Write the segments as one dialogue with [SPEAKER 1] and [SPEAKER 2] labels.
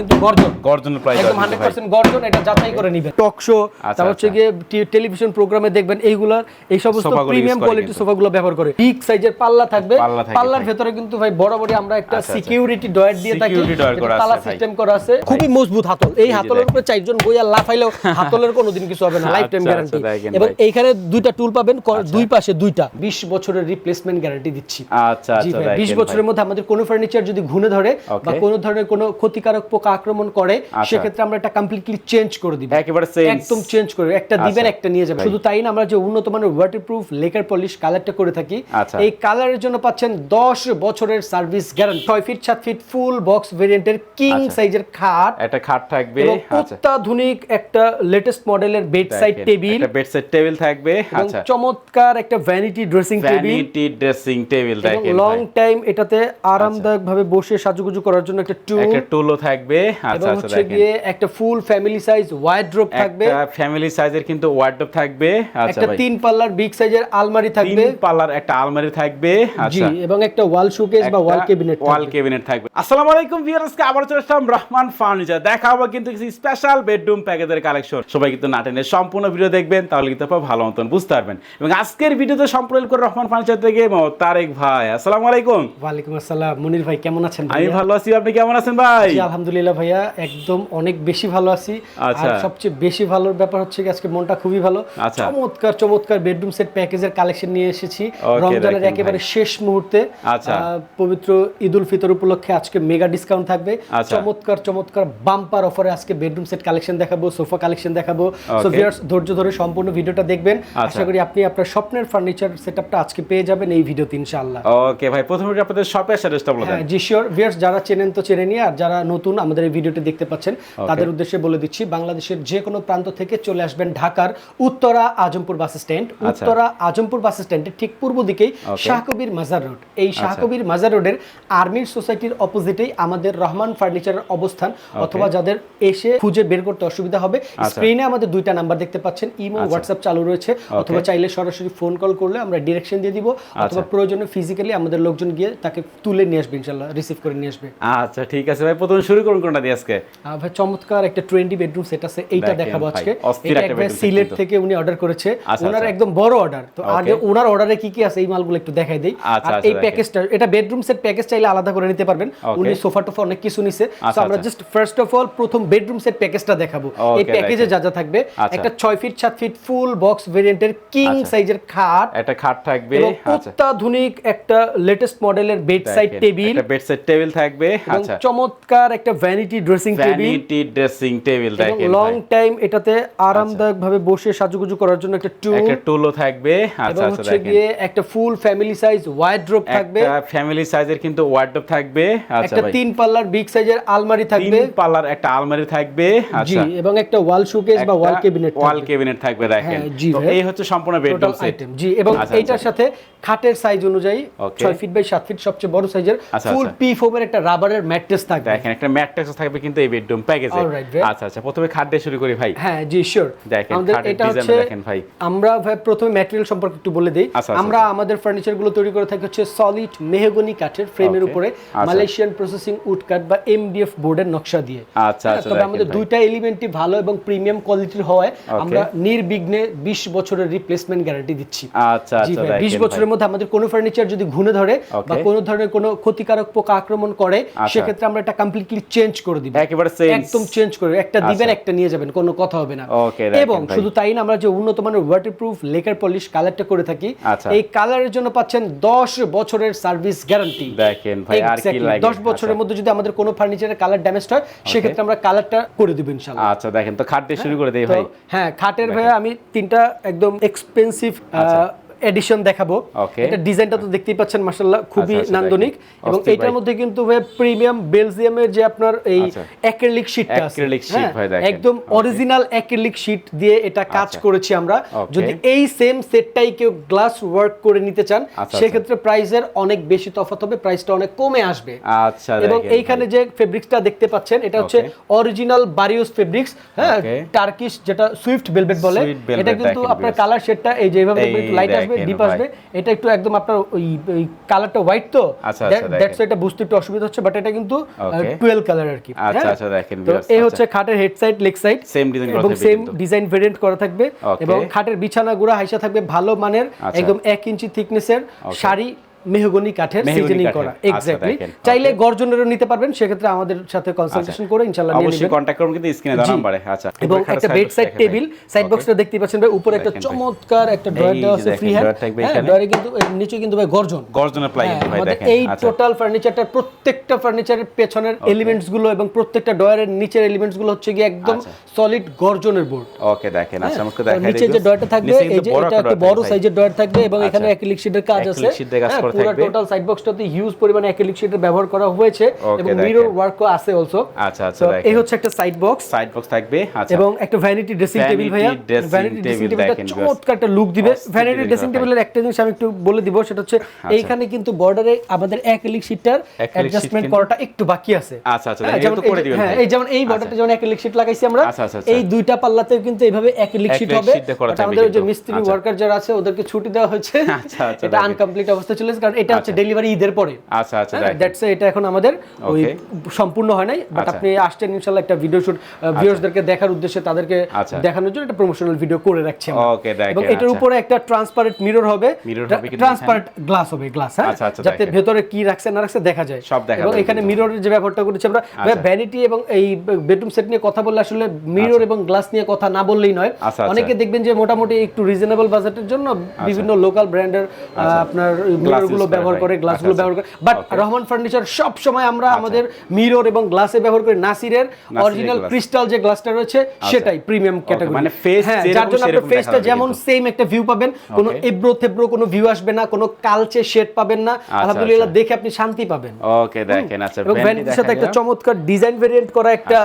[SPEAKER 1] কিন্তু গর্জন।
[SPEAKER 2] গর্জনের প্রাইস
[SPEAKER 1] একদম হান্ড্রেড পার্সেন্ট গর্জন এটা যাচাই করে নিবেন। টক শো
[SPEAKER 2] আচ্ছা,
[SPEAKER 1] তারপর হচ্ছে
[SPEAKER 2] আচ্ছা।
[SPEAKER 1] গিয়ে টেলিভিশন প্রোগ্রামে দেখবেন এইগুলার এই সমস্ত প্রিমিয়াম কোয়ালিটি সোফাগুলো ব্যবহার করে। বিগ সাইজের পাল্লা থাকবে। পাল্লার ভেতরে কিন্তু ভাই বরাবরই আমরা একটা
[SPEAKER 2] আচ্ছা, আচ্ছা।
[SPEAKER 1] সিকিউরিটি ডয়ার দিয়ে থাকি। তালা সিস্টেম করা আছে খুবই মজবুত হাতল। এই হাতলের উপরে চারজন বইয়া লাফাইলেও হাতলের কোনোদিন কিছু হবে না লাইফ টাইম গ্যারান্টি এবং এইখানে দুইটা টুল পাবেন দুই পাশে দুইটা। 20 বছরের রিপ্লেসমেন্ট গ্যারান্টি দিচ্ছি।
[SPEAKER 2] আচ্ছা আচ্ছা
[SPEAKER 1] 20 বছরের মধ্যে আমাদের কোনো ফার্নিচার যদি ঘুরে ধরে বা. কোনো ধরনের কোনো ক্ষতিকারক পোকা আক্রমণ করে
[SPEAKER 2] আচ্ছা।
[SPEAKER 1] সেক্ষেত্রে আমরা এটা কমপ্লিটলি চেঞ্জ করে দিব।
[SPEAKER 2] একেবারে।
[SPEAKER 1] একদম চেঞ্জ করে একটা দিবেন
[SPEAKER 2] আচ্ছা।
[SPEAKER 1] একটা নিয়ে যাবেন। শুধু তাই না আমরা যে উন্নত মানের ওয়াটারপ্রুফ লেকার পলিশ কালারটা করে থাকি
[SPEAKER 2] আচ্ছা।
[SPEAKER 1] এই কালারের জন্য পাচ্ছেন 10 বছরের service guarantee 6 feet 7 feet full box ভেরিয়েন্টের কিং। সাইজের খাট।
[SPEAKER 2] একটা খাট থাকবে
[SPEAKER 1] অত্যাধুনিক একটা লেটেস্ট মডেলের বেড সাইড টেবিল
[SPEAKER 2] একটা বেডসাইড টেবিল থাকবে আচ্ছা।
[SPEAKER 1] চমৎকার একটা vanity dressing table
[SPEAKER 2] vanity dressing table দেখেন
[SPEAKER 1] লং টাইম এটাতে আরামদায়ক ভাবে বসে সাজুগুজু করার জন্য একটা টুল
[SPEAKER 2] একটা টুলও থাকবে আচ্ছা আচ্ছা দেখেন।
[SPEAKER 1] গিয়ে একটা ফুল ফ্যামিলি সাইজ ওয়াইড্রোপ থাকবে।
[SPEAKER 2] একটা ফ্যামিলি সাইজের কিন্তু ওয়ার্ডরোব থাকবে। আচ্ছা
[SPEAKER 1] একটা
[SPEAKER 2] ভাই।
[SPEAKER 1] তিন পাল্লার বিগ সাইজের আলমারি
[SPEAKER 2] তিন পাল্লার একটা আলমারি থাকবে।
[SPEAKER 1] জি
[SPEAKER 2] আচ্ছা
[SPEAKER 1] এবং একটা ওয়াল শোকেস বা ওয়াল ক্যাবিনেট
[SPEAKER 2] ওয়াল ক্যাবিনেট থাকবে। আসসালামু আলাইকুম ভিউয়ার্সকে আবার চলে আসলাম রহমান ফার্নিচার দেখাবো কিন্তু কিছু স্পেশাল বেডরুম প্যাকেজের কালেকশন সবাই কিন্তু নাটেনের সম্পূর্ণ ভিডিও দেখবেন তাহলে কিন্তু আপনারা ভালো মতন বুঝতে পারবেন। এবং আজকের ভিডিওতে সম্পূর্ণ করে রহমান ফার্নিচার থেকে তারেক ভাই। আসসালামু আলাইকুম।
[SPEAKER 1] ওয়ালাইকুম আসসালাম। মুনির ভাই কেমন আছেন
[SPEAKER 2] আমি ভালো আছি আপনি কেমন আছেন ভাই?
[SPEAKER 1] জি, আলহামদুলিল্লাহ ভাইয়া একদম অনেক বেশি ভালো আছি।
[SPEAKER 2] আচ্ছা।
[SPEAKER 1] আর সবচেয়ে বেশি ভালোর ব্যাপার হচ্ছে আজকে মনটা খুবই ভালো।
[SPEAKER 2] আচ্ছা।
[SPEAKER 1] চমৎকার চমৎকার বেডরুম সেট প্যাকেজের কালেকশন নিয়ে এসেছি। রমজানের একেবারে শেষ মুহূর্তে
[SPEAKER 2] আচ্ছা।
[SPEAKER 1] পবিত্র ঈদুল ফিতর উপলক্ষে আজকে মেগা ডিসকাউন্ট থাকবে। চমৎকার চমৎকার বাম্পার অফারে আজকে বেডরুম সেট কালেকশন দেখাবো সোফা কালেকশন দেখাবো। সো ভিউয়ার্স ধৈর্য ধরে সম্পূর্ণ ভিডিওটা দেখবেন। আশা করি আপনি আপনার স্বপ্নের ফার্নিচার সেটআপটা আজকে পেয়ে যাবেন এই ভিডিওতে ইনশাআল্লাহ।
[SPEAKER 2] ওকে ভাই। প্রথমে আপনাদের শপের অ্যাড্রেসটা বলে দেন।
[SPEAKER 1] হ্যাঁ জি শিওর ভিউয়ার্স যারা চেনেন তো চেনে নিয়ে আর যারা নতুন আমাদের এই ভিডিওটি দেখতে পাচ্ছেন তাদের উদ্দেশ্যে বলে দিচ্ছি বাংলাদেশের যে কোনো প্রান্ত থেকে চলে আসবেন ঢাকার Uttara Azampur bus stand. Uttara Azampur bus স্ট্যান্ডের ঠিক পূর্ব দিকেই শাহকবির মাজার রোড। এই শাহকবির মাজার রোডের আর্মির সোসাইটির অপোজিটেই আমাদের রহমান ফার্নিচারের অবস্থান অথবা যাদের এসে খুঁজে বের করতে অসুবিধা হবে স্ক্রিনে আমাদের দুইটা নাম্বার দেখতে পাচ্ছেন ইমো হোয়াটসঅ্যাপ চালু রয়েছে অথবা চাইলে সরাসরি ফোন কল করলে আমরা ডিরেকশন দিয়ে দিব অথবা প্রয়োজনে ফিজিক্যালি আমাদের লোকজন গিয়ে তাকে তুলে নিয়ে আসবে ইনশাল্লাহ রিসিভ করে নিয়ে আসবে।
[SPEAKER 2] আচ্ছা ঠিক আছে ভাই প্রথমে শুরু করুন কোনটা দিয়ে আজকে?
[SPEAKER 1] ভাই চমৎকার একটা টোয়েন্টি বেডরুম সেট আছে এইটা দেখাবো আজকে। সিলেট থেকে উনি অর্ডার করেছে।
[SPEAKER 2] আচ্ছা,
[SPEAKER 1] ওনার
[SPEAKER 2] আচ্ছা।
[SPEAKER 1] একদম বড় অর্ডার তো আগে ওনার অর্ডারে কি কি আছে এই মালগুলো একটু দেখাই দেই।
[SPEAKER 2] আচ্ছা,
[SPEAKER 1] আর
[SPEAKER 2] আচ্ছা,
[SPEAKER 1] এই প্যাকেজটা এটা বেডরুম সেট প্যাকেজ চাইলে আলাদা করে নিতে পারবেন। উনি সোফা টোফা অনেক কিছু নিছে। তো
[SPEAKER 2] আচ্ছা,
[SPEAKER 1] আমরা
[SPEAKER 2] আচ্ছা।
[SPEAKER 1] জাস্ট ফার্স্ট অফ অল প্রথম বেডরুম সেট প্যাকেজটা দেখাবো। এই প্যাকেজে যা যা থাকবে
[SPEAKER 2] আচ্ছা।
[SPEAKER 1] একটা 6 ফিট 7 ফিট ফুল বক্স ভেরিয়েন্টের কিং
[SPEAKER 2] আচ্ছা।
[SPEAKER 1] সাইজের খাট।
[SPEAKER 2] একটা খাট থাকবে আচ্ছা।
[SPEAKER 1] অত্যাধুনিক একটা লেটেস্ট মডেলের বেড সাইড টেবিল
[SPEAKER 2] একটা বেডসাইড টেবিল থাকবে আচ্ছা।
[SPEAKER 1] চমৎকার একটা vanity dressing table
[SPEAKER 2] vanity dressing table দেখেন
[SPEAKER 1] লং টাইম এটাতে আরামদায়ক ভাবে বসে সাজুগুজু করার জন্য একটা টুল
[SPEAKER 2] একটা টুলও থাকবে। আচ্ছা আচ্ছা দেখেন।
[SPEAKER 1] গিয়ে একটা ফুল ফ্যামিলি সাইজ ওয়াইড্রোপ থাকবে।
[SPEAKER 2] একটা ফ্যামিলি সাইজের কিন্তু ওয়ার্ডরোব থাকবে। আচ্ছা
[SPEAKER 1] একটা তিন পাল্লার বিগ সাইজের আলমারি থাকবে।
[SPEAKER 2] তিন পাল্লার একটা আলমারি থাকবে। আচ্ছা।
[SPEAKER 1] জি
[SPEAKER 2] আচ্ছা
[SPEAKER 1] এবং একটা ওয়াল শোকেস বা ওয়াল ক্যাবিনেট
[SPEAKER 2] ওয়াল ক্যাবিনেট থাকবে। দেখেন।
[SPEAKER 1] হ্যাঁ,
[SPEAKER 2] তো এই হচ্ছে সম্পূর্ণ বেডরুম সেট
[SPEAKER 1] আইটেম জি এবং
[SPEAKER 2] আচ্ছা,
[SPEAKER 1] এইটার
[SPEAKER 2] আচ্ছা।
[SPEAKER 1] সাথে খাটের সাইজ অনুযায়ী
[SPEAKER 2] Okay.
[SPEAKER 1] 6 ফিট বাই 7 ফিট সবচেয়ে বড় সাইজের
[SPEAKER 2] আচ্ছা,
[SPEAKER 1] ফুল
[SPEAKER 2] আচ্ছা।
[SPEAKER 1] পি ফোমের একটা রাবারের ম্যাট্রেস থাকবে।
[SPEAKER 2] দেখেন একটা ম্যাট্রেক্স থাকবে কিন্তু এই বেডরুম প্যাকেজে আচ্ছা আচ্ছা প্রথমে খাট দিয়ে শুরু করি ভাই।
[SPEAKER 1] হ্যাঁ জি শিওর
[SPEAKER 2] দেখেন, খাটের ভাই।
[SPEAKER 1] আমরা ভাই প্রথমে ম্যাটেরিয়াল সম্পর্কে একটু বলে দেই।
[SPEAKER 2] আচ্ছা, আচ্ছা,
[SPEAKER 1] আমরা আমাদের ফার্নিচারগুলো তৈরি করে থাকি হচ্ছে সলিড মেহগনি কাঠের ফ্রেমের উপরে
[SPEAKER 2] আচ্ছা।
[SPEAKER 1] মালয়েশিয়ান প্রসেসিং উড কাঠ বা এমডিএফ বোর্ডের নকশা দিয়ে।
[SPEAKER 2] আচ্ছা,
[SPEAKER 1] হ্যাঁ,
[SPEAKER 2] আচ্ছা,
[SPEAKER 1] তবে আমাদের দুইটা এলিমেন্টই ভালো এবং প্রিমিয়াম কোয়ালিটির হওয়ায় আমরা নির্বিঘ্নে 20 বছরের রিপ্লেসমেন্ট গ্যারান্টি দিচ্ছি।
[SPEAKER 2] আচ্ছা আচ্ছা
[SPEAKER 1] 20 বছরের মধ্যে আমাদের কোনো ফার্নিচার যদি ঘুরে ধরে বা. কোনো ধরনের কোনো ক্ষতিকারক পোকা আক্রমণ করে
[SPEAKER 2] আচ্ছা।
[SPEAKER 1] সেক্ষেত্রে আমরা এটা কমপ্লিটলি চেঞ্জ করে দিব।
[SPEAKER 2] একেবারে চেঞ্জ
[SPEAKER 1] একদম চেঞ্জ করে একটা দিবেন
[SPEAKER 2] আচ্ছা।
[SPEAKER 1] একটা নিয়ে যাবেন কোনো কথা হবে না। এবং শুধু তাই না আমরা যে উন্নত মানের ওয়াটারপ্রুফ লেকার পলিশ কালারটা করে থাকি
[SPEAKER 2] আচ্ছা।
[SPEAKER 1] এই কালারের জন্য পাচ্ছেন 10 বছরের সার্ভিস গ্যারান্টি
[SPEAKER 2] দেখেন ভাই আর কি লাগে।
[SPEAKER 1] 10 বছরের মধ্যে যদি আমাদের কোনো ফার্নিচারের কালার ড্যামেজ হয় সেক্ষেত্রে আমরা কালারটা করে দিব ইনশাআল্লাহ।
[SPEAKER 2] আচ্ছা দেখেন তো খাট দিয়ে শুরু করে দেই ভাই।
[SPEAKER 1] হ্যাঁ খাটের ভাই আমি তিনটা একদম এক্সপেন্সিভ
[SPEAKER 2] আচ্ছা।
[SPEAKER 1] এডিশন দেখাবো। এটা ডিজাইনটা তো দেখতেই পাচ্ছেন মাশাআল্লাহ খুবই
[SPEAKER 2] আচ্ছা, আচ্ছা,
[SPEAKER 1] নান্দনিক এবং
[SPEAKER 2] ভাই।
[SPEAKER 1] মধ্যে কিন্তু ভাই প্রিমিয়াম বেলজিয়ামের যে আপনার এই
[SPEAKER 2] আচ্ছা।
[SPEAKER 1] অ্যাক্রিলিক শীটটা আছে। হ্যাঁ। একদম অরিজিনাল অ্যাক্রিলিক শীট দিয়ে এটা কাজ
[SPEAKER 2] আচ্ছা।
[SPEAKER 1] করেছি আমরা। যদি এই সেম সেটটাই কেউ গ্লাস ওয়ার্ক করে নিতে চান
[SPEAKER 2] আচ্ছা,
[SPEAKER 1] সেক্ষেত্রে প্রাইসের অনেক বেশি তফাৎ হবে প্রাইসটা অনেক কমে আসবে।
[SPEAKER 2] আচ্ছা
[SPEAKER 1] এবং এইখানে যে ফেব্রিক্সটা দেখতে পাচ্ছেন এটা হচ্ছে অরিজিনাল বারিউস ফেব্রিক্স হ্যাঁ টার্কিশ যেটা সুইফট ভেলভেট বলে। এটা কিন্তু আপনার। কালার শেডটা এই যেভাবে লাইট আসবে। আসবে ডিপ আসবে। এটা একটু একদম আপনার ওই কালারটা হোয়াইট তো?
[SPEAKER 2] আচ্ছা, আচ্ছা,
[SPEAKER 1] দ্যাটস এটা বুঝতে একটু অসুবিধা হচ্ছে বাট এটা কিন্তু
[SPEAKER 2] Okay.
[SPEAKER 1] টুয়েলভ কালার আর কি।
[SPEAKER 2] আচ্ছা,
[SPEAKER 1] হ্যাঁ?
[SPEAKER 2] আচ্ছা, দেখেন
[SPEAKER 1] তো এই
[SPEAKER 2] আচ্ছা।
[SPEAKER 1] হচ্ছে খাটের head side leg side
[SPEAKER 2] same design করা থাকবে
[SPEAKER 1] সেম ডিজাইন ভেরিয়েন্ট করা থাকবে। এবং খাটের বিছানা গুড়া হাইসা থাকবে ভালো মানের। একদম এক ইঞ্চি থিকনেসের শাড়ি মেহগনি কাঠের সিজনিং করা।
[SPEAKER 2] আচ্ছা,
[SPEAKER 1] এক্স্যাক্টলি চাইলে গর্জনেরও নিতে পারবেন সেক্ষেত্রে আমাদের সাথে কনসালটেশন করে ইনশাআল্লাহ নিয়ে
[SPEAKER 2] অবশ্যই
[SPEAKER 1] নেবেন।
[SPEAKER 2] কন্ট্যাক্ট করুন কিন্তু স্ক্রিনে দেওয়া। নাম্বারে আচ্ছা
[SPEAKER 1] এবং একটা বেড সাইড টেবিল সাইড বক্সটা দেখতে পাচ্ছেন ভাই উপরে একটা চমৎকার একটা ড্রয়ার দেওয়া আছে ফ্রি হ্যান্ড
[SPEAKER 2] থাকবে
[SPEAKER 1] ড্রয়ারে কিন্তু নিচে কিন্তু ভাই গর্জন।
[SPEAKER 2] গর্জনের প্লাই কিন্তু
[SPEAKER 1] হ্যাঁ,
[SPEAKER 2] ভাই
[SPEAKER 1] আমাদের
[SPEAKER 2] দেখেন।
[SPEAKER 1] এই
[SPEAKER 2] আচ্ছা।
[SPEAKER 1] টোটাল ফার্নিচারটার প্রত্যেকটা ফার্নিচারের পেছনের এলিমেন্টসগুলো এবং প্রত্যেকটা ডয়ারের নিচের এলিমেন্টসগুলো হচ্ছে গিয়ে একদম
[SPEAKER 2] আচ্ছা।
[SPEAKER 1] সলিড গর্জনের বোর্ড
[SPEAKER 2] ওকে দেখেন আচ্ছা আমাকে দেখাই
[SPEAKER 1] নিচে যে ডয়ারটা থাকবে এই যে এটা একটা বড় সাইজের ডয়ার থাকবে এবং এখানে
[SPEAKER 2] আচ্ছা।
[SPEAKER 1] অ্যাক্রিলিক শীটের কাজ আছে
[SPEAKER 2] করা
[SPEAKER 1] পুরো টোটাল সাইড বক্সটাতে হিউজ পরিমাণে অ্যাক্রিলিক শীটের ব্যবহার করা হয়েছে এবং মিরর ওয়ার্কও আছে অলসো
[SPEAKER 2] আচ্ছা আচ্ছা
[SPEAKER 1] তো এই হচ্ছে একটা সাইড বক্স
[SPEAKER 2] সাইড বক্স থাকবে আচ্ছা।
[SPEAKER 1] এবং একটা ভ্যানিটি ড্রেসিং টেবিল ভাইয়া। ভ্যানিটি ড্রেসিং টেবিলটা চমৎকার একটা লুক দিবে। ভ্যানিটি ড্রেসিং টেবিলের একটা জিনিস আমি একটু বলে দিব সেটা হচ্ছে এইখানে কিন্তু বর্ডারে আমাদের অ্যাক্রিলিক শীটটার অ্যাডজাস্টমেন্ট করাটা একটু বাকি আছে।
[SPEAKER 2] আচ্ছা, আচ্ছা,
[SPEAKER 1] হ্যাঁ,
[SPEAKER 2] এটা তো করে দিবেন
[SPEAKER 1] হ্যাঁ এই যেমন এই বর্ডারটা যেমন অ্যাক্রিলিক শীট লাগাইছি আমরা
[SPEAKER 2] আচ্ছা, আচ্ছা, আচ্ছা।
[SPEAKER 1] এই দুইটা পাল্লাতে কিন্তু এইভাবে অ্যাক্রিলিক শীট হবে।
[SPEAKER 2] থাকবে
[SPEAKER 1] আমাদের যে মিস্ত্রি
[SPEAKER 2] আচ্ছা।
[SPEAKER 1] ওয়ার্কার যারা আছে ওদেরকে ছুটি দেওয়া হয়েছে।
[SPEAKER 2] আচ্ছা, আচ্ছা,
[SPEAKER 1] এটা আনকমপ্লিট অবস্থা চলেছে কারণ এটা হচ্ছে ডেলিভারি ঈদের পরে।
[SPEAKER 2] আচ্ছা আচ্ছা
[SPEAKER 1] দ্যাটস এটা এখন আমাদের ওই সম্পূর্ণ হয় নাই বাট
[SPEAKER 2] আচ্ছা।
[SPEAKER 1] আপনি আসছেন ইনশাআল্লাহ একটা ভিডিও শুট ভিউয়ার্সদেরকে দেখার উদ্দেশ্যে তাদেরকে
[SPEAKER 2] আচ্ছা।
[SPEAKER 1] দেখানোর জন্য একটা প্রমোশনাল ভিডিও করে রাখছি
[SPEAKER 2] দেখেন,
[SPEAKER 1] এবং এটার
[SPEAKER 2] আচ্ছা।
[SPEAKER 1] উপরে একটা ট্রান্সপারেন্ট মিরর হবে। ট্রান্সপারেন্ট গ্লাস হবে গ্লাস হ্যাঁ?
[SPEAKER 2] আচ্ছা, আচ্ছা,
[SPEAKER 1] যাতে ভেতরে কি রাখছে না রাখছে দেখা যায়।
[SPEAKER 2] সব দেখা
[SPEAKER 1] এবং এখানে মিররের যে ব্যাপারটা করেছি আমরা
[SPEAKER 2] আচ্ছা।
[SPEAKER 1] ভ্যানিটি এবং এই বেডরুম সেট নিয়ে কথা বললে আসলে মিরর এবং গ্লাস নিয়ে কথা না বললেই নয়।
[SPEAKER 2] আচ্ছা, আচ্ছা।
[SPEAKER 1] অনেকে দেখবেন যে মোটামুটি একটু রিজনেবল বাজেটের জন্য বিভিন্ন লোকাল ব্র্যান্ডের আপনার মিররগুলো
[SPEAKER 2] use করে
[SPEAKER 1] ব্যবহার করে গ্লাস
[SPEAKER 2] আচ্ছা,
[SPEAKER 1] গুলো
[SPEAKER 2] আচ্ছা।
[SPEAKER 1] ব্যবহার করে। বাট রহমান ফার্নিচার সব সময় আমরা আমাদের মিরর এবং গ্লাসে ব্যবহার করি নাসিরের অরিজিনাল ক্রিস্টাল যে গ্লাসটা রয়েছে সেটাই প্রিমিয়াম ক্যাটাগরি
[SPEAKER 2] মানে face যেরকম
[SPEAKER 1] যার জন্য আপনার ফেসটা যেমন সেম একটা ভিউ পাবেন কোনো এব্রো থেব্রো কোনো ভিউ আসবে না কোনো কালচে শেড পাবেন না। আলহামদুলিল্লাহ দেখে আপনি শান্তি পাবেন।
[SPEAKER 2] ওকে দেখেন আচ্ছা
[SPEAKER 1] এবং ভ্যানিটির সাথে একটা চমৎকার ডিজাইন ভেরিয়েন্ট করা একটা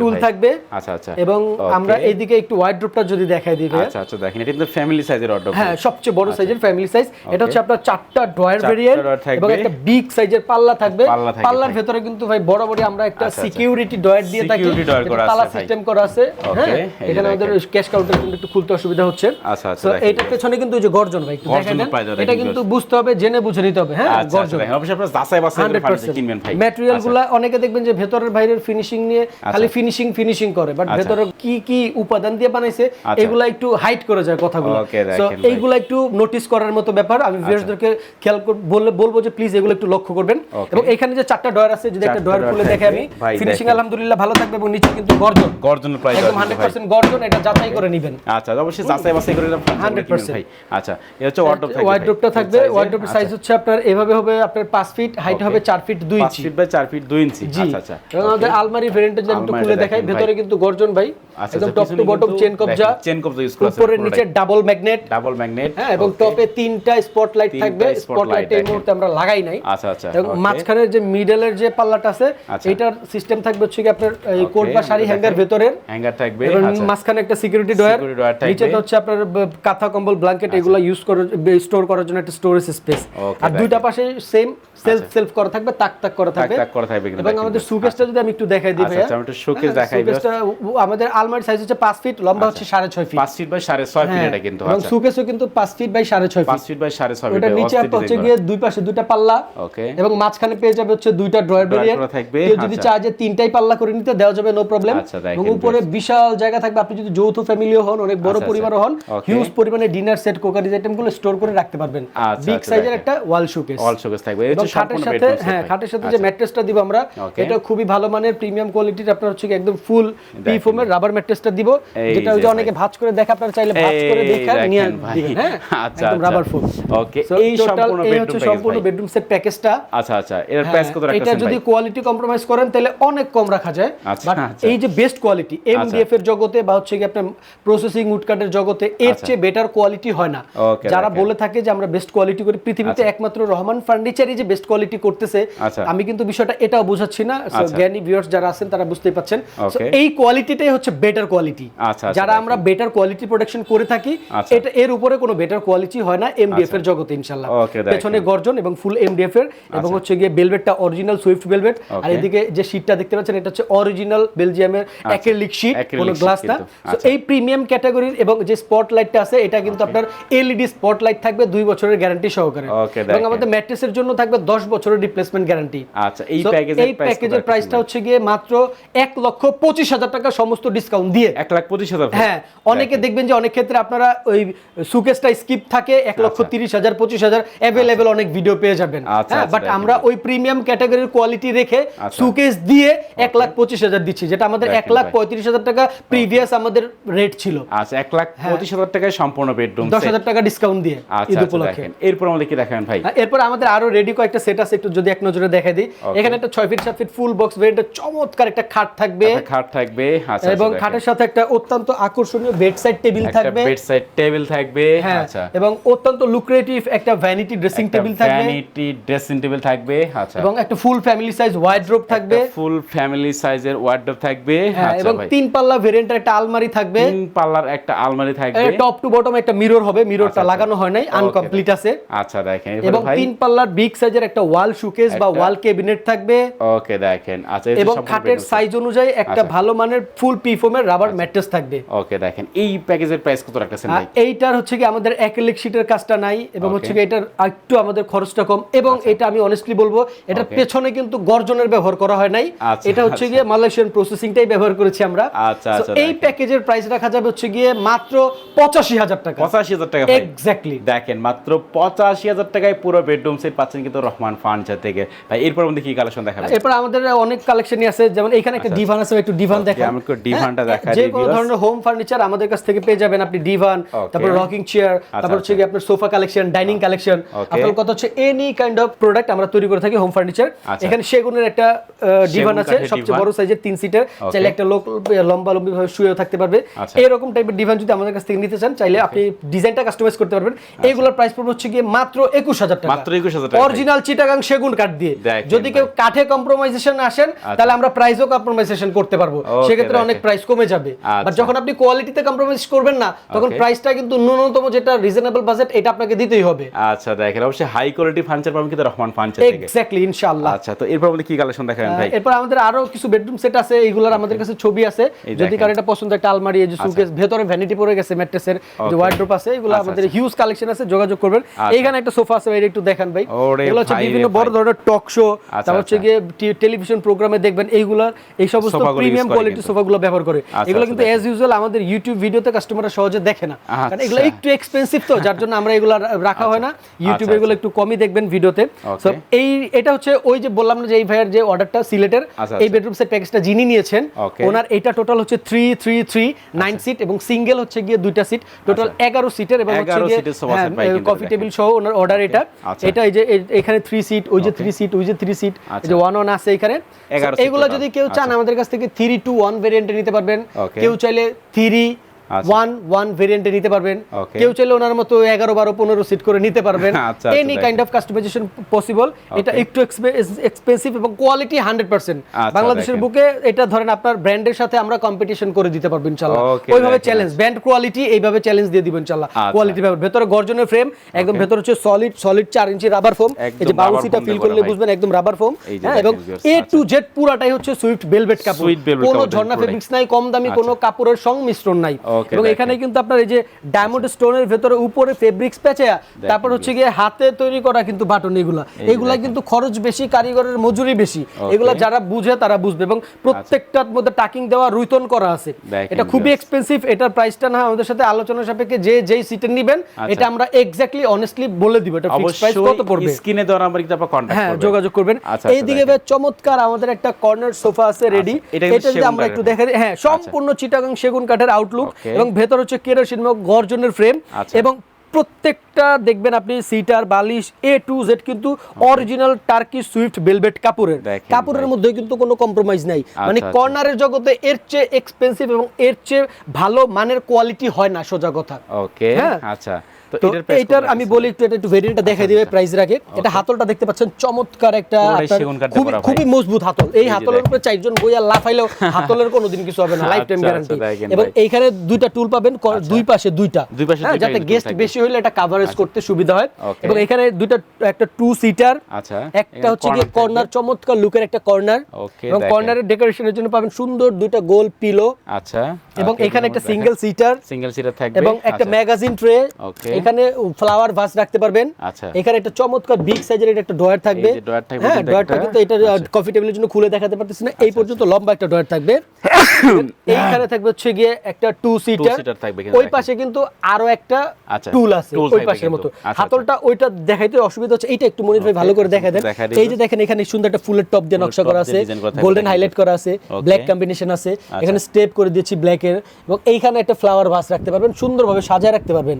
[SPEAKER 1] টুল থাকবে
[SPEAKER 2] আচ্ছা আচ্ছা।
[SPEAKER 1] এবং আমরা এইদিকে একটু ওয়াইড্রোপটা যদি দেখাই দিই
[SPEAKER 2] আচ্ছা আচ্ছা দেখেন এটা কিন্তু ফ্যামিলি সাইজের অর্ডার
[SPEAKER 1] হ্যাঁ সবচেয়ে বড় সাইজের ফ্যামিলি সাইজ এটা হচ্ছে আপনার চারটা ড্রয়ার ভেরিয়েন্ট এবং একটা বিগ সাইজের পাল্লা থাকবে। পাল্লার ভেতরে কিন্তু ভাই বরাবরই আমরা একটা
[SPEAKER 2] আচ্ছা, আচ্ছা।
[SPEAKER 1] সিকিউরিটি ড্রয়ার দিয়ে থাকি। তালা সিস্টেম করা আছে হ্যাঁ? এখানে আমাদের ক্যাশ কাউন্টার কিন্তু একটু খুলতে অসুবিধা হচ্ছে।
[SPEAKER 2] আচ্ছা, আচ্ছা,
[SPEAKER 1] So, পেছনে কিন্তু ওই যে গর্জন ভাই একটু দেখেন। এটা কিন্তু বুঝতে হবে জেনে বুঝে নিতে হবে হ্যাঁ?
[SPEAKER 2] আচ্ছা আচ্ছা
[SPEAKER 1] গর্জন।
[SPEAKER 2] অবশ্যই আপনারা যাচাই বাছাই করে ফার্নিচার কিনবেন ভাই।
[SPEAKER 1] ম্যাটেরিয়াল
[SPEAKER 2] আচ্ছা।
[SPEAKER 1] অনেকে দেখবেন যে ভেতরের বাইরের ফিনিশিং নিয়ে খালি ফিনিশিং ফিনিশিং করে বাট
[SPEAKER 2] আচ্ছা।
[SPEAKER 1] ভেতরে কি কি উপাদান দিয়ে বানাইছে
[SPEAKER 2] আচ্ছা।
[SPEAKER 1] এগুলা একটু হাইট করে যায় কথাগুলো। সো এইগুলা একটু নোটিস করার মতো ব্যাপার। আমি ভিউয়ার্সদেরকে খেয়াল বললে বলব যে প্লিজ এগুলো একটু লক্ষ্য করবেন। এবং এখানে যে চারটা ডয়ার আছে যদি একটা ডয়ার খুলে দেখে আমি ফিনিশিং আলহামদুলিল্লাহ ভালো থাকবে এবং নিচে কিন্তু গর্জন।
[SPEAKER 2] গর্জনের প্রাইস
[SPEAKER 1] একদম হান্ড্রেড পার্সেন্ট গর্জন এটা যাচাই করে নেবেন।
[SPEAKER 2] আচ্ছা অবশ্যই যাচাই বাছাই করে ফার্নিচার
[SPEAKER 1] 100%
[SPEAKER 2] ভাই। আচ্ছা এটা হচ্ছে ওয়ার্ডরোব থাকবে।
[SPEAKER 1] থাকবে ওয়ার্ড্রোপের সাইজ হচ্ছে আপনার এভাবে হবে আপনার পাঁচ ফিট হাইট হবে চার ফিট দুই
[SPEAKER 2] 5
[SPEAKER 1] inch
[SPEAKER 2] feet by 4 feet 2 inch আচ্ছা আচ্ছা।
[SPEAKER 1] এবং আমাদের আলমারি ভেরিয়েন্টটা যদি একটু খুলে দেখাই ভেতরে কিন্তু গর্জন ভাই।
[SPEAKER 2] আচ্ছা
[SPEAKER 1] একদম টপ টু বটম চেন কবজা
[SPEAKER 2] চেন কবজা ইউজ করা আছে
[SPEAKER 1] উপরে নিচে ডাবল ম্যাগনেট
[SPEAKER 2] ডাবল ম্যাগনেট
[SPEAKER 1] হ্যাঁ এবং টপে তিনটা স্পটলাইট থাকবে। স্পটলাইট এই মুহূর্তে আমরা লাগাই নাই।
[SPEAKER 2] আচ্ছা আচ্ছা
[SPEAKER 1] মাঝখানের যে মিডলের যে পাল্লাটা আছে
[SPEAKER 2] আচ্ছা।
[SPEAKER 1] এটার সিস্টেম থাকবে হচ্ছে কি আপনার এই কোট বা শাড়ি হ্যাঙ্গার। ভেতরের।
[SPEAKER 2] হ্যাঙ্গার থাকবে আচ্ছা।
[SPEAKER 1] মাঝখানে একটা সিকিউরিটি ডয়ার নিচেটা হচ্ছে আপনার কাঁথা কম্বল ব্ল্যাঙ্কেট এগুলো ইউজ করে স্টোর করার জন্য একটা স্টোরেজ স্পেস আর দুইটা পাশে সেম সেলফ সেলফ করা থাকবে তাক তাক করা থাকবে।
[SPEAKER 2] টাক করা থাকবে
[SPEAKER 1] এবং আমাদের সুকেসটা যদি আমি একটু দেখাই দিই
[SPEAKER 2] আচ্ছা,
[SPEAKER 1] ভাইয়া।
[SPEAKER 2] আচ্ছা, আমি একটু showcase
[SPEAKER 1] হ্যাঁ,
[SPEAKER 2] দেখাই
[SPEAKER 1] suitcase আমাদের আলমারির সাইজ হচ্ছে পাঁচ ফিট লম্বা হচ্ছে সাড়ে ছয় ফিট
[SPEAKER 2] 5 ফিট বাই 6.5 ফিট এটা কিন্তু
[SPEAKER 1] এবং
[SPEAKER 2] আচ্ছা।
[SPEAKER 1] সুকেসও কিন্তু পাঁচ ফিট বাই সাড়ে ছয়
[SPEAKER 2] 5
[SPEAKER 1] ফিট
[SPEAKER 2] ফিট বাই 6.5 ফিট
[SPEAKER 1] ওটার নিচে আপনার হচ্ছে গিয়ে দুই পাশে দুইটা পাল্লা
[SPEAKER 2] ওকে
[SPEAKER 1] এবং মাঝখানে পেয়ে যাবে হচ্ছে দুইটা ড্রয়ার
[SPEAKER 2] করা থাকবে,
[SPEAKER 1] কেউ যদি
[SPEAKER 2] আচ্ছা।
[SPEAKER 1] চায় যে তিনটাই পাল্লা করে নিতে দেওয়া যাবে নো প্রবলেম
[SPEAKER 2] আচ্ছা,
[SPEAKER 1] এবং উপরে বিশাল জায়গা থাকবে। আপনি যদি যৌথ ফ্যামিলিও হন অনেক বড়
[SPEAKER 2] আচ্ছা,
[SPEAKER 1] পরিবারও হন হিউজ পরিমাণে ডিনার সেট কোকারিজ আইটেমগুলো স্টোর করে রাখতে পারবেন।
[SPEAKER 2] আচ্ছা,
[SPEAKER 1] বিগ
[SPEAKER 2] আচ্ছা,
[SPEAKER 1] সাইজের একটা ওয়াল শোকেস
[SPEAKER 2] অল শোকেস থাকবে।
[SPEAKER 1] এবং খাটের সাথে হ্যাঁ খাটের সাথে যে ম্যাট্রেসটা দিব আমরা এটা খুবই ভালো মানের প্রিমিয়াম কোয়ালিটির আপনার হচ্ছে একদম ফুল পি ফোমের রাবার ম্যাট্রেসটা দিব যেটা ওই
[SPEAKER 2] যে
[SPEAKER 1] অনেকে ভাঁজ করে দেখে আপনারা চাইলে ভাঁজ করে দেখে নিয়ে দিবেন হ্যাঁ?
[SPEAKER 2] আচ্ছা
[SPEAKER 1] রাবার ফোম
[SPEAKER 2] ওকে এই সম্পূর্ণ
[SPEAKER 1] এই হচ্ছে সম্পূর্ণ বেডরুম সেট প্যাকেজটা
[SPEAKER 2] আচ্ছা আচ্ছা এর প্রাইস কত
[SPEAKER 1] হ্যাঁ, এটা যদি কোয়ালিটি কম্প্রোমাইজ করেন তাহলে অনেক কম রাখা যায়।
[SPEAKER 2] আচ্ছা,
[SPEAKER 1] বাট
[SPEAKER 2] আচ্ছা।
[SPEAKER 1] এই যে বেস্ট কোয়ালিটি এমডিএফ এর জগতে বা হচ্ছে কি আপনার প্রসেসিং উডকাটের জগতে এর চেয়ে বেটার কোয়ালিটি হয় না। যারা বলে থাকে যে আমরা বেস্ট কোয়ালিটি করি পৃথিবীতে একমাত্র রহমান ফার্নিচারই যে বেস্ট কোয়ালিটি করতেছে
[SPEAKER 2] আচ্ছা।
[SPEAKER 1] আমি কিন্তু বিষয়টা এটাও বোঝাচ্ছি না
[SPEAKER 2] আচ্ছা।
[SPEAKER 1] জ্ঞানী ভিউয়ার্স যারা আছেন তারা বুঝতেই পাচ্ছেন. এই কোয়ালিটিটাই হচ্ছে বেটার কোয়ালিটি
[SPEAKER 2] আচ্ছা, আচ্ছা,
[SPEAKER 1] যারা আমরা বেটার কোয়ালিটি প্রোডাকশন করে থাকি। এটা এর উপরে কোনো বেটার কোয়ালিটি হয় না এমডিএফ এর জগতে ইনশাআল্লাহ। পেছনে গর্জন এবং ফুল এমডিএফ এর এবং। হচ্ছে গিয়ে বেলভেটটা অরিজিনাল সুইফট বেলভেট আর. এদিকে যে শীটটা দেখতে পাচ্ছেন এটা হচ্ছে অরিজিনাল বেলজিয়ামের অ্যাক্রিলিক শীট কোনো গ্লাস না। এই প্রিমিয়াম ক্যাটাগরির এবং যে স্পটলাইটটা আছে এটা কিন্তু আপনার এলইডি স্পটলাইট থাকবে দুই বছরের গ্যারান্টি সহকারে এবং আমাদের ম্যাট্রেসের জন্য থাকবে দশ বছরের রিপ্লেসমেন্ট গ্যারান্টি
[SPEAKER 2] আচ্ছা এই প্যাকেজের
[SPEAKER 1] এই প্যাকেজের প্রাইসটা হচ্ছে গিয়ে মাত্র এক লক্ষ পঁচিশ হাজার টাকা সমস্ত ডিসকাউন্ট দিয়ে।
[SPEAKER 2] এক লাখ পঁচিশ হাজার
[SPEAKER 1] হ্যাঁ অনেকে দেখবেন যে অনেক ক্ষেত্রে আপনারা ওই সুকেসটা স্কিপ থাকে এক লক্ষ
[SPEAKER 2] আচ্ছা।
[SPEAKER 1] তিরিশ হাজার পঁচিশ হাজার অ্যাভেলেবেল অনেক ভিডিও পেয়ে যাবেন।
[SPEAKER 2] আচ্ছা,
[SPEAKER 1] হ্যাঁ
[SPEAKER 2] আচ্ছা,
[SPEAKER 1] বাট আমরা ওই প্রিমিয়াম ক্যাটাগরির কোয়ালিটি রেখে
[SPEAKER 2] আচ্ছা।
[SPEAKER 1] সুকেস দিয়ে এক লাখ পঁচিশ হাজার দিচ্ছি যেটা আমাদের এক লাখ
[SPEAKER 2] ভাই।
[SPEAKER 1] পঁয়ত্রিশ হাজার টাকা প্রিভিয়াস আমাদের রেট ছিল।
[SPEAKER 2] আচ্ছা এক লাখ পঁচিশ হাজার টাকায় সম্পূর্ণ বেডরুম
[SPEAKER 1] দশ হাজার টাকা ডিসকাউন্ট দিয়ে
[SPEAKER 2] আচ্ছা
[SPEAKER 1] ঈদ
[SPEAKER 2] আচ্ছা,
[SPEAKER 1] উপলক্ষে।
[SPEAKER 2] দেখেন। এরপর আমাদের কি দেখাবেন ভাই?
[SPEAKER 1] হ্যাঁ, এরপর আমাদের আরও রেডি কয়েকটা সেট আছে একটু যদি এক নজরে দিই। এখানে একটা ছয় ফিট ফিট ফুল বক্স ভেরিয়েন্টের চমৎকার একটা খাট থাকবে।
[SPEAKER 2] খাট থাকবে। আচ্ছা
[SPEAKER 1] এবং খাটের সাথে একটা অত্যন্ত আকর্ষণীয় বেড সাইড টেবিল থাকবে।
[SPEAKER 2] বেড সাইড টেবিল থাকবে।
[SPEAKER 1] হ্যাঁ
[SPEAKER 2] আচ্ছা।
[SPEAKER 1] এবং অত্যন্ত লুক্রেটিভ একটা ভ্যানিটি ড্রেসিং টেবিল থাকবে।
[SPEAKER 2] ভ্যানিটি ড্রেসিং টেবিল থাকবে। আচ্ছা।
[SPEAKER 1] এবং একটা ফুল ফ্যামিলি সাইজ ওয়াইড্রোপ থাকবে।
[SPEAKER 2] ফুল ফ্যামিলি সাইজের ওয়ার্ডরোব থাকবে।
[SPEAKER 1] হ্যাঁ
[SPEAKER 2] আচ্ছা
[SPEAKER 1] এবং তিন পাল্লা ভেরিয়েন্টের একটা আলমারি থাকবে।
[SPEAKER 2] তিন পাল্লার একটা আলমারি থাকবে।
[SPEAKER 1] টপ টু বটম একটা মিরর হবে। মিররটা
[SPEAKER 2] আচ্ছা,
[SPEAKER 1] লাগানো হয় নাই আনকমপ্লিট আছে।
[SPEAKER 2] আচ্ছা দেখেন।
[SPEAKER 1] এবং তিন পাল্লার বিগ সাইজের একটা ওয়াল শোকেস বা ওয়াল ক্যাবিনেট থাকবে।
[SPEAKER 2] ওকে দেখেন। আচ্ছা
[SPEAKER 1] এবং খাটের সাইজ অনুযায়ী একটা
[SPEAKER 2] আচ্ছা।
[SPEAKER 1] ভালো মানের ফুল পিফোমের রাবার ম্যাট্রেস থাকবে।
[SPEAKER 2] ওকে দেখেন। এই প্যাকেজের প্রাইস কত রাখতেছেন ভাই?
[SPEAKER 1] এইটার হচ্ছে কি আমাদের অ্যাক্রিলিক শীটের কাজটা নাই এবং হচ্ছে কি এটার একটু আমাদের খরচটা কম এবং এটা আমি অনেস্টলি বলব এটার পেছনে কিন্তু গর্জনের ব্যবহার করা হয় নাই।
[SPEAKER 2] আচ্ছা,
[SPEAKER 1] এটা হচ্ছে
[SPEAKER 2] আচ্ছা।
[SPEAKER 1] গিয়ে মালয়েশিয়ান প্রসেসিংটাই ব্যবহার করেছি আমরা।
[SPEAKER 2] আচ্ছা, আচ্ছা,
[SPEAKER 1] এই প্যাকেজের প্রাইস রাখা যাবে হচ্ছে গিয়ে মাত্র পঁচাশি হাজার টাকা।
[SPEAKER 2] পঁচাশি হাজার টাকা
[SPEAKER 1] এক্স্যাক্টলি
[SPEAKER 2] দেখেন মাত্র পঁচাশি হাজার টাকায় পুরো বেডরুম সেট পাচ্ছেন কিন্তু রহমান ফার্নিচার থেকে। ভাই এরপর আমাদের কি কালেকশন দেখাবেন?
[SPEAKER 1] এরপর আমাদের অনেক কালেকশনই আছে যেমন এখানে একটা ডিভান আছে একটু ডিভান
[SPEAKER 2] আচ্ছা।
[SPEAKER 1] দেখেন।
[SPEAKER 2] আমি একটু ডিভানটা
[SPEAKER 1] হ্যাঁ,
[SPEAKER 2] দেখাই
[SPEAKER 1] যে কোনো ধরনের হোম ফার্নিচার আমাদের কাছ থেকে পেয়ে যাবেন আপনি ডিভান তারপর রকিং চেয়ার তারপর হচ্ছে গিয়ে আপনার সোফা কালেকশন ডাইনিং কালেকশন আপনার কথা হচ্ছে এনি কাইন্ড অফ প্রোডাক্ট আমরা তৈরি করে থাকি হোম ফার্নিচার
[SPEAKER 2] আচ্ছা।
[SPEAKER 1] এখানে সেগুনের একটা ডিভান আছে সবচেয়ে বড় সাইজের তিন সিটের চাইলে একটা লোক লম্বা লম্বি ভাবে শুয়েও থাকতে পারবে।
[SPEAKER 2] আচ্ছা।
[SPEAKER 1] এরকম টাইপের ডিভান যদি আমাদের কাছ থেকে নিতে চান চাইলে আপনি ডিজাইনটা কাস্টমাইজ করতে পারবেন। এইগুলোর প্রাইস পড়বে হচ্ছে গিয়ে মাত্র একুশ হাজার টাকা।
[SPEAKER 2] আচ্ছা। মাত্র 21,000 টাকা।
[SPEAKER 1] অরিজিনাল চিটাগাং সেগুন কাঠ দিয়ে। যদি কেউ কাঠে কম্প্রোমাইজেশন আসেন তাহলে আমরা প্রাইসও কম্প্রোমাইজেশন করতে পারব। সেক্ষেত্রে অনেক প্রাইস কমে যাবে। বাট
[SPEAKER 2] আচ্ছা।
[SPEAKER 1] যখন আপনি কোয়ালিটিতে কম্প্রোমাইজ করবেন না তখন প্রাইসটা কিন্তু ন্যূনতম যেটা রিজনেবল বাজেট এটা আপনাকে দিতেই হবে।
[SPEAKER 2] আচ্ছা দেখেন। অবশ্যই হাই কোয়ালিটি ফার্নিচার পাবেন কিন্তু রহমান ফার্নিচার থেকে।
[SPEAKER 1] এক্স্যাক্টলি ইনশাআল্লাহ।
[SPEAKER 2] আচ্ছা তো এরপর আমাদের কি কালেকশন দেখাবেন ভাই?
[SPEAKER 1] এরপর আমাদের আরও কিছু বেডরুম সেট আছে এইগুলোর আমাদের কাছে ছবি আছে। যদি। কারও এটা পছন্দ একটা আলমারি এই যে সুকেস ভেতরে ভ্যানিটি পড়ে গেছে ম্যাট্রেসের যে. ওয়ার্ড্রোপ আছে এগুলো
[SPEAKER 2] আচ্ছা,
[SPEAKER 1] আমাদের হিউজ কালেকশন আছে যোগাযোগ করবেন। এইখানে একটা সোফা আছে এটা একটু দেখান ভাই। এগুলো হচ্ছে বিভিন্ন বড় ধরনের টক শো
[SPEAKER 2] আচ্ছা,
[SPEAKER 1] তারপর হচ্ছে
[SPEAKER 2] আচ্ছা।
[SPEAKER 1] গিয়ে টেলিভিশন প্রোগ্রামে দেখবেন এইগুলা এই সমস্ত প্রিমিয়াম কোয়ালিটি সোফাগুলো ব্যবহার করে।
[SPEAKER 2] আচ্ছা,
[SPEAKER 1] এগুলো
[SPEAKER 2] আচ্ছা,
[SPEAKER 1] কিন্তু অ্যাজ ইউজুয়াল আমাদের ইউটিউব ভিডিওতে কাস্টমাররা সহজে দেখে না। কারণ এগুলো
[SPEAKER 2] আচ্ছা।
[SPEAKER 1] একটু এক্সপেন্সিভ তো যার জন্য আমরা এগুলো রাখা হয় না। ইউটিউবে
[SPEAKER 2] আচ্ছা,
[SPEAKER 1] এগুলো একটু কমই দেখবেন ভিডিওতে. So, এই এটা হচ্ছে ওই যে বললাম না যে এই ভাইয়ের যে অর্ডারটা সিলেটের
[SPEAKER 2] আচ্ছা,
[SPEAKER 1] এই
[SPEAKER 2] আচ্ছা।
[SPEAKER 1] বেডরুম সেট প্যাকেজটা যিনি নিয়েছেন ওনার এটা টোটাল হচ্ছে three three three nine seat এবং সিঙ্গেল হচ্ছে গিয়ে দুইটা সিট টোটাল এগারো সিটের এবং হচ্ছে গিয়ে
[SPEAKER 2] কিন্তু
[SPEAKER 1] কফি টেবিল সহ ওনার অর্ডার এটা।
[SPEAKER 2] আচ্ছা।
[SPEAKER 1] এটা এই যে এখানে থ্রি সিট ওই যে থ্রি সিট ওই যে থ্রি সিট
[SPEAKER 2] আচ্ছা।
[SPEAKER 1] যে ওয়ান ওয়ান আছে এখানে
[SPEAKER 2] 11
[SPEAKER 1] So,
[SPEAKER 2] seat
[SPEAKER 1] এগুলো যদি কেউ চান
[SPEAKER 2] আচ্ছা।
[SPEAKER 1] আমাদের কাছ থেকে থ্রি টু ওয়ান ভেরিয়েন্টে নিতে পারবেন কেউ চাইলে থ্রি
[SPEAKER 2] আচ্ছা।
[SPEAKER 1] ওয়ান ওয়ান ভেরিয়েন্টে নিতে পারবেন। কেউ চাইলে ওনার মতো এগারো বারো পনেরো সিট করে নিতে পারবেন।
[SPEAKER 2] আচ্ছা, আচ্ছা,
[SPEAKER 1] any kind of customization possible এটা একটু এক্সপেন্সিভ এবং কোয়ালিটি হান্ড্রেড পার্সেন্ট
[SPEAKER 2] আচ্ছা,
[SPEAKER 1] বাংলাদেশের। বুকে এটা ধরেন আপনার ব্র্যান্ডের সাথে আমরা কম্পিটিশন করে দিতে পারব ইনশাল্লাহ। ওইভাবে চ্যালেঞ্জ ব্র্যান্ড কোয়ালিটি এইভাবে চ্যালেঞ্জ দিয়ে দিব ইনশাল্লাহ।
[SPEAKER 2] আচ্ছা।
[SPEAKER 1] কোয়ালিটি ব্যাপার ভেতরে গর্জনের ফ্রেম একদম. ভেতরে হচ্ছে সলিড সলিড চার ইঞ্চি রাবার ফোম এই যে বাউন্সিটা ফিল করলে বুঝবেন একদম রাবার ফোম হ্যাঁ
[SPEAKER 2] দেখেন
[SPEAKER 1] এবং এ টু
[SPEAKER 2] আচ্ছা।
[SPEAKER 1] জেড পুরাটাই হচ্ছে সুইফট ভেলভেট কাপড়। কোনো ঝর্ণা। ফেব্রিক্স নাই কম দামি
[SPEAKER 2] আচ্ছা।
[SPEAKER 1] কোনো কাপড়ের সংমিশ্রণ নাই। এবং এখানে কিন্তু আপনার এই যে ডায়মন্ড স্টোনের ভেতরে উপরে ফেব্রিক্স পেঁচায়া তারপর হচ্ছে গিয়ে হাতে তৈরি করা কিন্তু বাটন এগুলা। এগুলা কিন্তু খরচ বেশি কারিগরের মজুরি বেশি। এগুলা যারা বুঝে তারা বুঝবে এবং প্রত্যেকটার মধ্যে টাকিং দেওয়া রুইতন করা আছে। এটা খুবই এক্সপেন্সিভ এটার প্রাইসটা না আমাদের সাথে আলোচনা সাপেক্ষে যে যেই সিটের নিবেন এটা আমরা এক্স্যাক্টলি অনেস্টলি বলে দিব এটা ফিক্সড প্রাইস কত পড়বে?
[SPEAKER 2] স্ক্রিনে দেওয়া নাম্বার কিন্তু আপনারা কন্টাক্ট
[SPEAKER 1] হ্যাঁ
[SPEAKER 2] করবেন।
[SPEAKER 1] যোগাযোগ করবেন।
[SPEAKER 2] আচ্ছা,
[SPEAKER 1] এইদিকে। বেশ চমৎকার আমাদের একটা কর্নার সোফা আছে রেডি
[SPEAKER 2] আচ্ছা, এটা
[SPEAKER 1] যদি আমরা একটু দেখে হ্যাঁ সম্পূর্ণ চিটাগাং সেগুন কাঠের আউটলুক. এবং ভেতর হচ্ছে কেরোসিন গর্জনের ফ্রেম
[SPEAKER 2] আচ্ছা।
[SPEAKER 1] এবং প্রত্যেকটা দেখবেন আপনি সিটার বালিশ এ টু জেড কিন্তু অরিজিনাল টার্কি সুইফট বেলভেট কাপড়ের।
[SPEAKER 2] কাপুরের
[SPEAKER 1] কাপড়ের মধ্যে কিন্তু কোনো কম্প্রোমাইজ নাই। মানে
[SPEAKER 2] আচ্ছা।
[SPEAKER 1] কর্নারের জগতে এর চেয়ে এক্সপেন্সিভ এবং এর চেয়ে ভালো মানের কোয়ালিটি হয় না সোজা কথা।
[SPEAKER 2] ওকে
[SPEAKER 1] হ্যাঁ।
[SPEAKER 2] আচ্ছা। তো এটার
[SPEAKER 1] আমি? বলি একটু এটা একটু ভেরিয়েন্টটা দেখা দিবে প্রাইস রাখে এটা হাতলটা দেখতে পাচ্ছেন চমৎকার একটা খুবই খুবই মজবুত হাতল। এই হাতলের উপরে চারজন বইয়া লাফাইলেও হাতলের কোনোদিন কিছু হবে না লাইফ টাইম
[SPEAKER 2] আচ্ছা,
[SPEAKER 1] গ্যারান্টি
[SPEAKER 2] আচ্ছা,
[SPEAKER 1] এবং এইখানে দুইটা টুল পাবেন দুই পাশে দুইটা।
[SPEAKER 2] দুই পাশে
[SPEAKER 1] হ্যাঁ, যাতে গেস্ট বেশি হলে এটা কাভারেজ করতে সুবিধা হয়। এবং এখানে দুইটা একটা টু সিটার
[SPEAKER 2] আচ্ছা
[SPEAKER 1] একটা হচ্ছে গিয়ে কর্নার চমৎকার লুকের একটা কর্নার এবং। কর্নারের ডেকোরেশনের জন্য পাবেন সুন্দর দুইটা গোল পিলো
[SPEAKER 2] আচ্ছা।
[SPEAKER 1] এবং এখানে একটা সিঙ্গেল সিটার
[SPEAKER 2] সিঙ্গেল সিটার থাকবে।
[SPEAKER 1] এবং একটা
[SPEAKER 2] আচ্ছা।
[SPEAKER 1] Magazine tray. এখানে ফ্লাওয়ার ভাস রাখতে পারবেন।
[SPEAKER 2] আচ্ছা।
[SPEAKER 1] এখানে একটা চমৎকার বিগ সাইজের একটা ড্রয়ার থাকবে। হ্যাঁ
[SPEAKER 2] একটা।
[SPEAKER 1] কিন্তু এটা কফি টেবিলের জন্য খুলে দেখাতে পারতেছি না। এই পর্যন্ত লম্বা একটা ড্রয়ার থাকবে। এইখানে থাকবে হচ্ছে গিয়ে একটা টু সিটার
[SPEAKER 2] থাকবে
[SPEAKER 1] ওই পাশে কিন্তু আরও একটা
[SPEAKER 2] আচ্ছা,
[SPEAKER 1] টুল আছে ওই পাশের মতো।
[SPEAKER 2] আচ্ছা,
[SPEAKER 1] হাতলটা ওইটা দেখাইতে অসুবিধা হচ্ছে। এইটা একটু মনির ভাই ভালো করে দেখা দেন। এই যে দেখেন এখানে সুন্দর একটা ফুলের টপ দিয়ে নকশা করা আছে। গোল্ডেন হাইলাইট করা আছে। ব্ল্যাক কম্বিনেশন আছে।
[SPEAKER 2] আচ্ছা।
[SPEAKER 1] এখানে স্টেপ করে দিয়েছি ব্ল্যাক এর এবং এইখানে একটা ফ্লাওয়ার ভাস রাখতে পারবেন। সুন্দরভাবে সাজায় রাখতে পারবেন।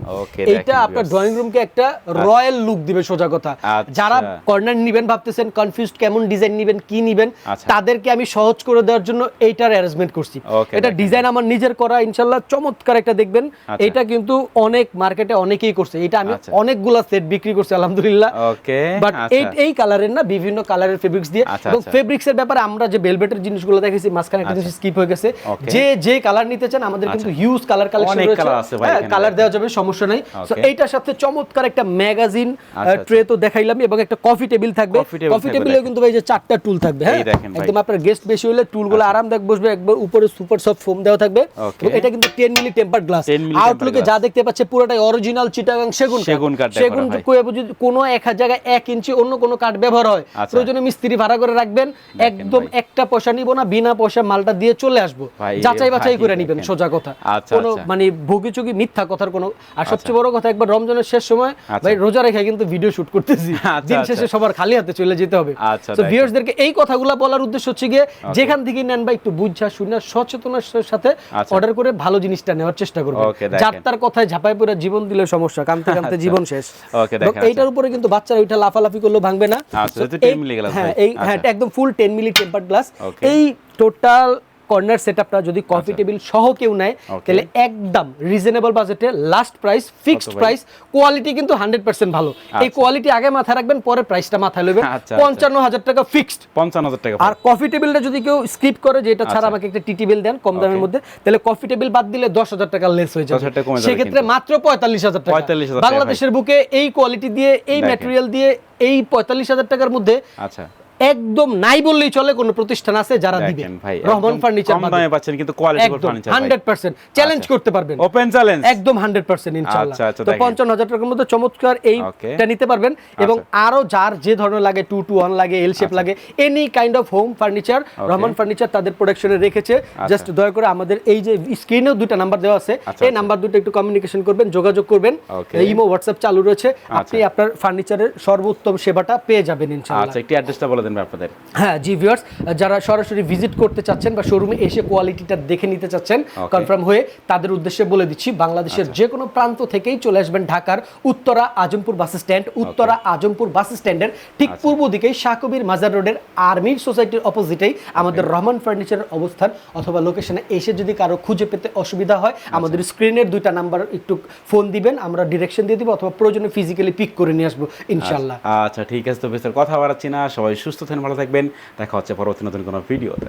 [SPEAKER 1] এইটা
[SPEAKER 2] দেখেন
[SPEAKER 1] আপনার। ড্রয়িং রুমকে একটা রয়্যাল লুক দিবে সোজা কথা।
[SPEAKER 2] আচ্ছা।
[SPEAKER 1] যারা কর্নার নিবেন ভাবতেছেন কনফিউজড কেমন ডিজাইন নিবেন কি নিবেন
[SPEAKER 2] আচ্ছা।
[SPEAKER 1] তাদেরকে আমি সহজ করে দেওয়ার জন্য এইটার অ্যারেঞ্জমেন্ট করছি। এটা ডিজাইন আমার নিজের করা ইনশাল্লাহ চমৎকার একটা দেখবেন।
[SPEAKER 2] আচ্ছা।
[SPEAKER 1] এটা কিন্তু অনেক মার্কেটে অনেকেই করছে। এটা আমি
[SPEAKER 2] আচ্ছা।
[SPEAKER 1] অনেকগুলা সেট বিক্রি করছি আলহামদুলিল্লাহ।
[SPEAKER 2] ওকে
[SPEAKER 1] বাট এই এই কালারের না বিভিন্ন কালারের ফেব্রিক্স দিয়ে
[SPEAKER 2] আচ্ছা,
[SPEAKER 1] এবং
[SPEAKER 2] আচ্ছা।
[SPEAKER 1] ফেব্রিক্স এর ব্যাপারে আমরা যে বেলভেটের জিনিসগুলো দেখেছি মাঝখানে একটা জিনিস স্কিপ হয়ে গেছে। যে যে কালার নিতে চান আমাদের কিন্তু হিউজ কালার কালেকশন
[SPEAKER 2] অনেক
[SPEAKER 1] রয়েছে।
[SPEAKER 2] আছে ভাই
[SPEAKER 1] কালার দেওয়া যাবে সমস্যা নাই। সো এইটার সাথে চমৎকার একটা ম্যাগাজিন
[SPEAKER 2] আচ্ছা,
[SPEAKER 1] ট্রে তো দেখাইলাম এবং একটা কফি টেবিল থাকবে। কফি
[SPEAKER 2] দেখেন।
[SPEAKER 1] কিন্তু ভাই যে চারটা টুল থাকবে হ্যাঁ। একদম আপনার গেস্ট বেশি হলে টুলগুলো আরামদায়ক বসবে একবার উপরে সুপার সফট ফোম দেওয়া থাকবে. এটা কিন্তু 10 milli temper glass
[SPEAKER 2] 10 milli tempered
[SPEAKER 1] আউটলুকে যা দেখতে পাচ্ছে পুরোটাই অরিজিনাল চিটাগাং সেগুন
[SPEAKER 2] সেগুন কাঠ
[SPEAKER 1] সেগুন যদি কোনো এক জায়গায় এক ইঞ্চি অন্য কোনো কাঠ ব্যবহার হয়
[SPEAKER 2] আচ্ছা।
[SPEAKER 1] প্রয়োজনে মিস্ত্রি ভাড়া করে রাখবেন। একদম একটা পয়সা নিব না বিনা পয়সা মালটা দিয়ে চলে আসব। যাচাই বাছাই করে নিবেন সোজা কথা।
[SPEAKER 2] আচ্ছা,
[SPEAKER 1] কোনো
[SPEAKER 2] আচ্ছা।
[SPEAKER 1] মানে ভুগিচুগি মিথ্যা কথার কোনো আর সবচেয়ে বড় কথা একবার রমজানের শেষ সময়
[SPEAKER 2] আচ্ছা।
[SPEAKER 1] ভাই রোজা রেখে কিন্তু ভিডিও শুট করতেছি
[SPEAKER 2] আচ্ছা,
[SPEAKER 1] দিন
[SPEAKER 2] আচ্ছা।
[SPEAKER 1] শেষে সবার খালি হাতে চলে যেতে হবে তো। ভিউয়ার্সদেরকে এই কথাগুলো বলার উদ্দেশ্য হচ্ছে গিয়ে যেখান থেকে নেন বা একটু বুঝা শুনে সচেতনার সাথে। অর্ডার করে ভালো জিনিসটা নেওয়ার চেষ্টা করবেন। যার তার কথায় ঝাপাই পড়ে জীবন দিলে সমস্যা কামতে কামতে
[SPEAKER 2] আচ্ছা।
[SPEAKER 1] জীবন শেষ এইটার উপরে কিন্তু বাচ্চারা ওইটা লাফালাফি করলেও ভাঙবে না So
[SPEAKER 2] যেহেতু 10
[SPEAKER 1] এই- হ্যাঁ এই হ্যাঁ। একদম full ten milli temper glass এই টোটাল কর্নার সেট সেটআপটা যদি কফি টেবিল সহ কেউ নেয় তাহলে একদম রিজনেবল বাজেটে last price fixed price quality কিন্তু হান্ড্রেড পার্সেন্ট ভালো। এই
[SPEAKER 2] আচ্ছা।
[SPEAKER 1] কোয়ালিটি আগে মাথায় রাখবেন পরে প্রাইসটা মাথায় নেবেন
[SPEAKER 2] আচ্ছা, আচ্ছা।
[SPEAKER 1] পঞ্চান্ন হাজার টাকা ফিক্সড
[SPEAKER 2] পঞ্চান্ন হাজার টাকা
[SPEAKER 1] আর কফি টেবিলটা যদি কেউ স্কিপ করে যে এটা ছাড়া
[SPEAKER 2] আচ্ছা।
[SPEAKER 1] আমাকে একটা টি টেবিল দেন কম দামের মধ্যে তাহলে কফি টেবিল বাদ দিলে দশ হাজার টাকা লেস হয়ে
[SPEAKER 2] 10,000
[SPEAKER 1] যাবে সেক্ষেত্রে মাত্র পঁয়তাল্লিশ হাজার টাকা।
[SPEAKER 2] 45,000 টাকা
[SPEAKER 1] বাংলাদেশের বুকে এই কোয়ালিটি দিয়ে এই। ম্যাটেরিয়াল দিয়ে এই পঁয়তাল্লিশ হাজার টাকার মধ্যে
[SPEAKER 2] আচ্ছা।
[SPEAKER 1] একদম নাই বললেই চলে কোন প্রতিষ্ঠান আছে যারা দিবে। রহমান ফার্নিচার
[SPEAKER 2] কম দামে পাচ্ছেন কিন্তু quality furniture
[SPEAKER 1] hundred percent challenge করতে পারবেন।
[SPEAKER 2] ওপেন চ্যালেঞ্জ
[SPEAKER 1] একদম হান্ড্রেড পার্সেন্ট ইনশাল্লাহ
[SPEAKER 2] আচ্ছা, আচ্ছা,
[SPEAKER 1] তো
[SPEAKER 2] দেখেন।
[SPEAKER 1] পঞ্চান্ন হাজার টাকার মধ্যে চমৎকার. এইটা নিতে পারবেন। এবং আরও যার যে ধরনের লাগে টু টু ওয়ান লাগে এল
[SPEAKER 2] আচ্ছা।
[SPEAKER 1] শেপ লাগে any kind of home furniture Rahman furniture তাদের প্রোডাকশনে রেখেছে। জাস্ট দয়া করে আমাদের এই যে স্ক্রিনেও দুইটা নাম্বার দেওয়া আছে।
[SPEAKER 2] আচ্ছা,
[SPEAKER 1] এই
[SPEAKER 2] আচ্ছা।
[SPEAKER 1] নাম্বার দুটো একটু কমিউনিকেশন করবেন যোগাযোগ করবেন. ইমো হোয়াটসঅ্যাপ চালু রয়েছে। আপনি
[SPEAKER 2] আচ্ছা।
[SPEAKER 1] আপনার ফার্নিচারের সর্বোত্তম সেবাটা পেয়ে যাবেন ইনশাআল্লাহ।
[SPEAKER 2] আচ্ছা একটি অ্যাড্রেসটা বলে ভাই আপনাদের।
[SPEAKER 1] হ্যাঁ জি ভিউয়ার্স যারা সরাসরি ভিজিট করতে চাচ্ছেন বা শোরুমে এসে কোয়ালিটিটা দেখে নিতে চাচ্ছেন কনফার্ম হয়ে তাদের উদ্দেশ্যে বলে দিচ্ছি বাংলাদেশের যে কোনো প্রান্ত থেকেই চলে আসবেন ঢাকার Uttara Azampur bus stand Uttara Azampur bus স্ট্যান্ডের ঠিক পূর্ব দিকেই শাহকবির মাজার রোডের আর্মির সোসাইটির অপোজিটেই আমাদের রহমান ফার্নিচারের অবস্থান অথবা লোকেশনে এসে যদি কারও খুঁজে পেতে অসুবিধা হয় আমাদের স্ক্রিনের দুইটা নাম্বার একটু ফোন দিবেন আমরা ডিরেকশন দিয়ে দিব অথবা প্রয়োজনে ফিজিক্যালি পিক করে নিয়ে আসব ইনশাল্লাহ
[SPEAKER 2] আচ্ছা ঠিক আছে। তো কথা বাড়াচ্ছি না সবাই সুস্থ থাকেন ভালো থাকবেন। দেখা হচ্ছে পরবর্তী নতুন কোনো ভিডিওতে।